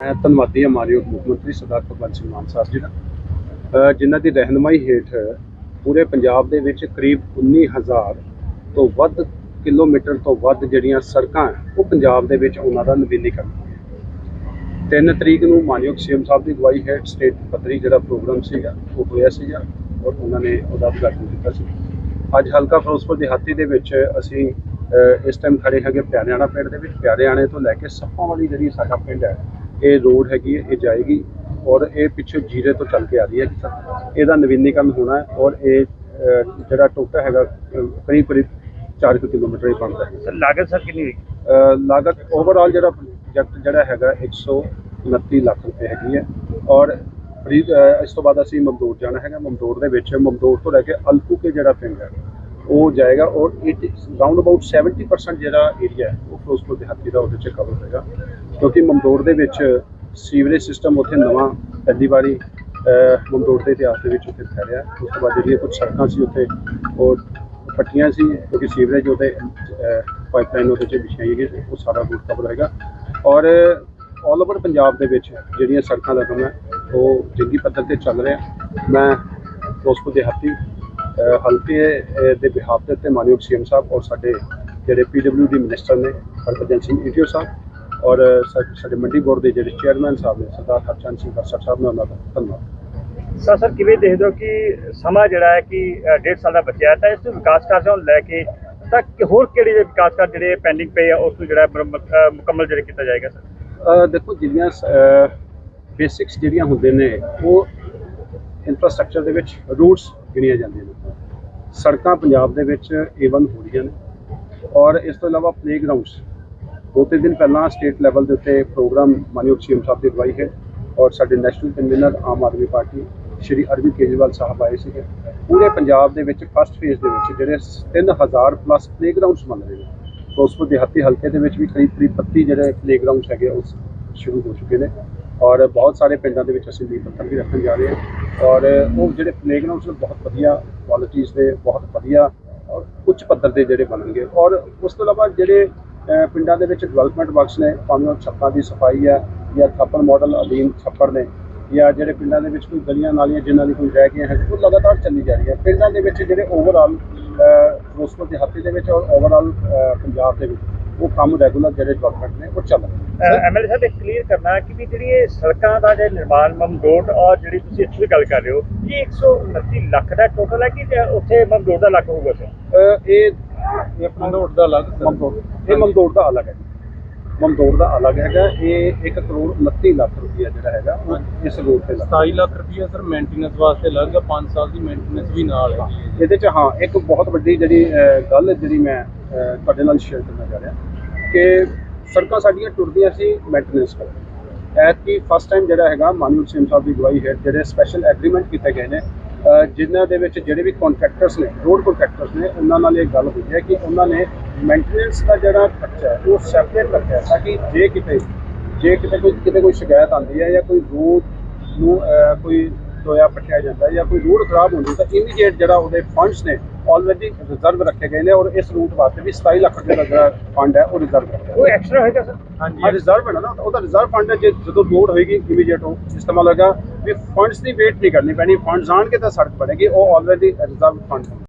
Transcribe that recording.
ਮੈਂ ਧੰਨਵਾਦੀ ਹਾਂ ਮਾਨਯੋਗ ਮੁੱਖ ਮੰਤਰੀ ਸਰਦਾਰ ਭਗਵੰਤ ਸਿੰਘ ਮਾਨ ਸਾਹਿਬ ਜੀ ਦਾ। ਜਿਨ੍ਹਾਂ ਦੀ ਰਹਿਨਮਾਈ ਹੇਠ ਪੂਰੇ ਪੰਜਾਬ ਦੇ ਵਿੱਚ ਕਰੀਬ 19000 ਤੋਂ ਵੱਧ ਕਿਲੋਮੀਟਰ ਤੋਂ ਵੱਧ ਜਿਹੜੀਆਂ ਸੜਕਾਂ ਉਹ ਪੰਜਾਬ ਦੇ ਵਿੱਚ ਉਹਨਾਂ ਦਾ ਨਵੀਨੀਕਰਨ ਹੋਇਆ। 3 ਤਰੀਕ ਨੂੰ ਮਾਨਯੋਗ ਸੀਐਮ ਸਾਹਿਬ ਦੀ ਅਗਵਾਈ ਹੇਠ ਸਟੇਟ ਪੱਧਰੀ ਜਿਹੜਾ ਪ੍ਰੋਗਰਾਮ ਸੀਗਾ, ਉਹ ਹੋਇਆ ਸੀਗਾ ਔਰ ਉਹਨਾਂ ਨੇ ਉਹਦਾ ਉਦਘਾਟਨ ਕੀਤਾ ਸੀ। ਅੱਜ ਹਲਕਾ ਫਿਰੋਜ਼ਪੁਰ ਦਿਹਾਤੀ ਦੇ ਵਿੱਚ ਅਸੀਂ ਇਸ ਟਾਈਮ ਖੜੇ ਹੈਗੇ ਪਿਆਰਿਆਣਾ ਪਿੰਡ ਦੇ ਵਿੱਚ। ਪਿਆਰਿਆਣੇ ਤੋਂ ਲੈ ਕੇ ਸੱਪਾਂ ਵਾਲੀ ਜਿਹੜੀ ਸਾਡਾ ਪਿੰਡ ਹੈ ਇਹ ਰੋਡ ਹੈਗੀ ਹੈ ਇਹ ਜਾਏਗੀ ਔਰ ਇਹ ਪਿੱਛੇ ਜੀਰੇ ਤੋਂ ਚੱਲ ਕੇ ਆ ਰਹੀ ਹੈ ਸਰ। ਇਹਦਾ ਨਵੀਨੀਕਰਨ ਹੋਣਾ ਹੈ ਔਰ ਇਹ ਜਿਹੜਾ ਟੋਟਾ ਹੈਗਾ ਕਰੀਬ ਕਰੀਬ 4 ਕਿਲੋਮੀਟਰ ਹੀ ਬਣਦਾ ਹੈ। ਸਰ ਲਾਗਤ ਸਰ ਕਿੰਨੀ ਹੋਈ ਲਾਗਤ ਓਵਰਆਲ ਜਿਹੜਾ ਪ੍ਰੋਜੈਕਟ ਜਿਹੜਾ ਹੈਗਾ 129 ਲੱਖ ਰੁਪਏ ਹੈਗੀ ਹੈ ਔਰ ਇਸ ਤੋਂ ਬਾਅਦ ਅਸੀਂ ਮਮਦੂਰ ਜਾਣਾ ਹੈਗਾ। ਮਮਦੂਰ ਦੇ ਵਿੱਚ ਮਮਦੂਰ ਤੋਂ ਲੈ ਕੇ ਅਲਕੂਕੇ ਜਿਹੜਾ ਪਿੰਡ ਹੈ ਉਹ ਜਾਏਗਾ ਔਰ ਇਟ ਰਾਊਂਡ ਅਬਾਊਟ 70% ਜਿਹੜਾ ਏਰੀਆ ਹੈ ਉਹ ਫਿਰੋਜ਼ਪੁਰ ਦਿਹਾਤੀ ਦਾ ਉਹਦੇ ਚ ਕਵਰ ਹੋਏਗਾ। ਕਿਉਂਕਿ ਮਮਦੋੜ ਦੇ ਵਿੱਚ ਸੀਵਰੇਜ ਸਿਸਟਮ ਉੱਥੇ ਨਵਾਂ ਪਹਿਲੀ ਵਾਰੀ ਅ, ਦੇ ਇਤਿਹਾਸ ਦੇ ਵਿੱਚ ਉੱਥੇ ਫੈਲਿਆ ਉਸ ਤੋਂ ਬਾਅਦ ਜਿਹੜੀਆਂ ਕੁਝ ਸੜਕਾਂ ਸੀ ਉੱਥੇ ਉਹ ਪੱਟੀਆਂ ਸੀ ਕਿਉਂਕਿ ਸੀਵਰੇਜ ਉਹਦੇ ਪਾਈਪਲਾਈਨ ਉਹਦੇ ਚ ਵਿਛਾਈ ਗਈ ਸੀ ਉਹ ਸਾਰਾ ਰੂਟ ਕਵਰ ਹੋਏਗਾ। ਔਰ ਆਲ ਓਵਰ ਪੰਜਾਬ ਦੇ ਵਿੱਚ ਜਿਹੜੀਆਂ ਸੜਕਾਂ ਦਾ ਕੰਮ ਹੈ ਉਹ ਜੰਗੀ ਪੱਧਰ ਤੇ ਚੱਲ ਰਿਹਾ। ਮੈਂ ਫਿਰੋਜ਼ਪੁਰ ਦੇ ਹੱਥੀ ਹਲਕੇ ਦੇ ਬਿਹਾਫ ਦੇ ਉੱਤੇ ਮਾਨਯੋਗ ਸੀਐਮ ਸਾਹਿਬ ਔਰ ਸਾਡੇ ਜਿਹੜੇ ਪੀਡਬਲਿਊ ਡੀ ਮਿਨਿਸਟਰ ਨੇ ਹਰਭਜਨ ਸਿੰਘ ਈਟੀਓ ਸਾਹਿਬ ਔਰ ਸਾਡੇ ਮੰਡੀ ਬੋਰਡ ਦੇ ਜਿਹੜੇ ਚੇਅਰਮੈਨ ਸਾਹਿਬ ਨੇ ਸਰਦਾਰ ਹਰਚੰਦ ਸਿੰਘ ਬਰਸਰ ਸਾਹਿਬ ਨੇ ਉਹਨਾਂ ਦਾ ਧੰਨਵਾਦ। ਸਰ ਸਰ ਕਿਵੇਂ ਦੇਖਦੇ ਹੋ ਕਿ ਸਮਾਂ ਜਿਹੜਾ ਹੈ ਕਿ ਡੇਢ ਸਾਲ ਦਾ ਬਚਿਆ ਹੈ ਤਾਂ ਇਸ ਨੂੰ ਵਿਕਾਸ ਕਾਰਜਾਂ ਨੂੰ ਲੈ ਕੇ ਤਾਂ ਹੋਰ ਕਿਹੜੇ ਜਿਹੇ ਵਿਕਾਸ ਕਾਰਜ ਜਿਹੜੇ ਪੈਂਡਿੰਗ ਪਏ ਆ ਉਸ ਨੂੰ ਜਿਹੜਾ ਮੁਕੰਮਲ ਜਿਹੜਾ ਕੀਤਾ ਜਾਏਗਾ ਸਰ? ਦੇਖੋ ਜਿਹੜੀਆਂ ਬੇਸਿਕਸ ਜਿਹੜੀਆਂ ਹੁੰਦੇ ਨੇ ਉਹ ਇਨਫਰਾਸਟ੍ਰਕਚਰ ਦੇ ਵਿੱਚ ਰੂਟਸ ਗਿਣੀਆਂ ਜਾਂਦੀਆਂ ਨੇ। ਸੜਕਾਂ ਪੰਜਾਬ ਦੇ ਵਿੱਚ ਏਵਨ ਹੋ ਰਹੀਆਂ ਨੇ। ਔਰ ਇਸ ਤੋਂ ਇਲਾਵਾ ਪਲੇਗਰਾਉਂਡਸ ਦੋ ਤਿੰਨ ਦਿਨ ਪਹਿਲਾਂ ਸਟੇਟ ਲੈਵਲ ਦੇ ਉੱਤੇ ਪ੍ਰੋਗਰਾਮ ਮਾਨਯੋਗ ਸੀਐਮ ਸਾਹਿਬ ਦੀ ਅਗਵਾਈ ਹੈ ਔਰ ਸਾਡੇ national convener Aam Aadmi party Shri Arvind Kejriwal Sahib ਆਏ ਸੀਗੇ। ਪੂਰੇ ਪੰਜਾਬ ਦੇ ਵਿੱਚ ਫਸਟ ਫੇਜ਼ ਦੇ ਵਿੱਚ ਜਿਹੜੇ 3000 ਪਲੱਸ ਪਲੇਗਰਾਉਂਡਸ ਬਣ ਰਹੇ ਨੇ। ਫਿਰੋਜ਼ਪੁਰ ਦਿਹਾਤੀ ਹਲਕੇ ਦੇ ਵਿੱਚ ਵੀ ਕਰੀਬ ਕਰੀਬ 32 ਜਿਹੜੇ ਪਲੇਗਰਾਉਂਡਸ ਹੈਗੇ ਉਸ ਸ਼ੁਰੂ ਹੋ ਚੁੱਕੇ ਨੇ। ਔਰ ਬਹੁਤ ਸਾਰੇ ਪਿੰਡਾਂ ਦੇ ਵਿੱਚ ਅਸੀਂ ਨੀਂਹ ਪੱਥਰ ਵੀ ਰੱਖਣ ਜਾ ਰਹੇ ਹਾਂ। ਔਰ ਉਹ ਜਿਹੜੇ ਪਲੇਗਰਾਉਂਡਸ ਨੇ, ਬਹੁਤ ਵਧੀਆ ਕੁਆਲਿਟੀਜ਼ ਦੇ, ਬਹੁਤ ਵਧੀਆ, ਔਰ ਉੱਚ ਪੱਧਰ ਦੇ ਜਿਹੜੇ ਬਣਨਗੇ। ਔਰ ਉਸ ਤੋਂ ਇਲਾਵਾ ਜਿਹੜੇ ਪਿੰਡਾਂ ਦੇ ਵਿੱਚ ਡਿਵੈਲਪਮੈਂਟ ਵਰਕਸ ਨੇ, ਭਾਵੇਂ ਉਹ ਛੱਤਾਂ ਦੀ ਸਫ਼ਾਈ ਹੈ ਜਾਂ ਥੱਪੜ ਮਾਡਲ ਅਧੀਨ ਛੱਪੜ ਨੇ, ਜਾਂ ਜਿਹੜੇ ਪਿੰਡਾਂ ਦੇ ਵਿੱਚ ਕੋਈ ਗਲੀਆਂ ਨਾਲੀਆਂ ਜਿਨ੍ਹਾਂ ਦੀ ਕੋਈ ਰਹਿ ਗਈਆਂ ਹੈ ਉਹ ਲਗਾਤਾਰ ਚੱਲੀ ਜਾ ਰਹੀ ਹੈ ਪਿੰਡਾਂ ਦੇ ਵਿੱਚ ਜਿਹੜੇ ਓਵਰਆਲ ਫਿਰੋਜ਼ਪੁਰ ਦੇ ਹੱਤੇ ਦੇ ਵਿੱਚ ਔਰ ਓਵਰਆਲ ਪੰਜਾਬ ਦੇ ਵਿੱਚ ਉਹ ਕੰਮ ਰੈਗੂਲਰ ਜਿਹੜੇ ਡਿਵੈਲਪਮੈਂਟ ਨੇ, ਉਹ ਚੱਲ ਰਹੇ ਐਮਐਲਏ ਸਾਹਿਬ ਇੱਕ ਕਲੀਅਰ ਕਰਨਾ ਕਿ ਵੀ ਜਿਹੜੀ ਇਹ ਸੜਕਾਂ ਦਾ ਜਿਹੜਾ ਨਿਰਮਾਣ ਮਮਦੋਟ ਔਰ ਜਿਹੜੀ ਤੁਸੀਂ ਇੱਥੇ ਗੱਲ ਕਰ ਰਹੇ ਹੋ ਇਹ 129 ਲੱਖ ਦਾ ਟੋਟਲ ਹੈ ਕਿ ਜਾਂ ਉੱਥੇ ਮਮਦੋਟ ਦਾ ਲੱਖ ਹੋਊਗਾ ਸਰ ਇਹ ਇਹ ਮਮਦੋੜ ਦਾ ਅਲੱਗ ਇਹ ਦਾ ਅਲੱਗ ਹੈ। ਮਮਦੋੜ ਦਾ ਅਲੱਗ ਹੈਗਾ। ਇਹ 1 ਕਰੋੜ 29 ਲੱਖ ਰੁਪਇਆ ਜਿਹੜਾ ਹੈਗਾ ਉਹ ਇਸ ਰੋਡ ਤੇ ਲੱਗਾ 27 ਲੱਖ ਰੁਪਏ ਸਰ ਮੇਨਟੇਨੈਂਸ ਵਾਸਤੇ ਲੱਗ 5 ਸਾਲ ਦੀ ਮੇਨਟੇਨੈਂਸ ਵੀ ਨਾਲ ਹੈ। ਇਹਦੇ ਚ ਹਾਂ ਇੱਕ ਬਹੁਤ ਵੱਡੀ ਜਿਹੜੀ ਗੱਲ ਜਿਹੜੀ ਮੈਂ ਤੁਹਾਡੇ ਨਾਲ ਸ਼ੇਅਰ ਕਰਨਾ ਚਾਹ ਰਿਹਾ ਕਿ ਸੜਕਾਂ ਸਾਡੀਆਂ ਟੁੱਟਦੀਆਂ ਸੀ ਮੇਨਟੇਨੈਂਸ ਕਰ ਐਤਕੀ ਫਸਟ ਟਾਈਮ ਜਿਹੜਾ ਹੈਗਾ ਮਾਨਯੋਗ ਸਿੰਘ ਸਾਹਿਬ ਦੀ ਅਗਵਾਈ ਹੇਠ ਜਿਹੜੇ ਸਪੈਸ਼ਲ ਐਗਰੀਮੈਂਟ ਕੀਤੇ ਗਏ ਨੇ ਜਿਨ੍ਹਾਂ ਦੇ ਵਿੱਚ ਜਿਹੜੇ ਵੀ ਕੰਟਰੈਕਟਰਸ ਨੇ ਰੋਡ ਕੰਟਰੈਕਟਰਸ ਨੇ, ਉਹਨਾਂ ਨਾਲ ਇਹ ਗੱਲ ਹੋਈ ਹੈ ਕਿ ਉਹਨਾਂ ਨੇ ਮੇਨਟੇਨੈਂਸ ਦਾ ਜਿਹੜਾ ਖਰਚਾ ਉਹ ਸੈਪਰੇਟ ਰੱਖਿਆ ਹੈ ਤਾਂ ਕਿ ਜੇ ਕਿਤੇ ਜੇ ਕਿਤੇ ਕੋਈ ਕਿਤੇ ਕੋਈ ਸ਼ਿਕਾਇਤ ਆਉਂਦੀ ਹੈ ਜਾਂ ਕੋਈ ਰੋਡ ਨੂੰ ਕੋਈ ਟੋਇਆ ਪੱਟਿਆ ਜਾਂਦਾ ਜਾਂ ਕੋਈ ਰੋਡ ਖਰਾਬ ਹੁੰਦੀ ਤਾਂ ਇਮੀਡੀਏਟ ਜਿਹੜਾ ਉਹਦੇ ਫੰਡਸ ਨੇ ਆਲਰੇਡੀ ਰਿਜ਼ਰਵ ਰੱਖੇ ਗਏ ਨੇ ਔਰ ਇਸ ਰੂਟ ਵਾਸਤੇ ਵੀ 27 ਲੱਖ ਰੁਪਏ ਦਾ ਜਿਹੜਾ ਫੰਡ ਹੈ ਉਹ ਰਿਜ਼ਰਵ ਰੱਖਿਆ ਕੋਈ ਐਕਸਟਰਾ ਹੋਏਗਾ ਸਰ ਹਾਂ ਰਿਜ਼ਰਵ ਹੈ ਨਾ ਉਹਦਾ ਰਿਜ਼ਰਵ ਫੰਡ ਹੈ ਜੇ ਜਦੋਂ ਲੋਡ ਹੋਏਗੀ ਇਮੀਡੀਏਟ ਉਹ ਇਸਤੇਮਾਲ ਹੋਏਗਾ ਵੀ ਫੰਡਸ ਦੀ ਵੇਟ ਨਹੀਂ ਕਰਨੀ ਪੈਣੀ ਫੰਡਸ ਆਣ ਕੇ ਤਾਂ ਸੜਕ ਬਣੇਗੀ ਉਹ ਆਲਰੇਡੀ ਰਿਜ਼ਰਵ ਫੰਡ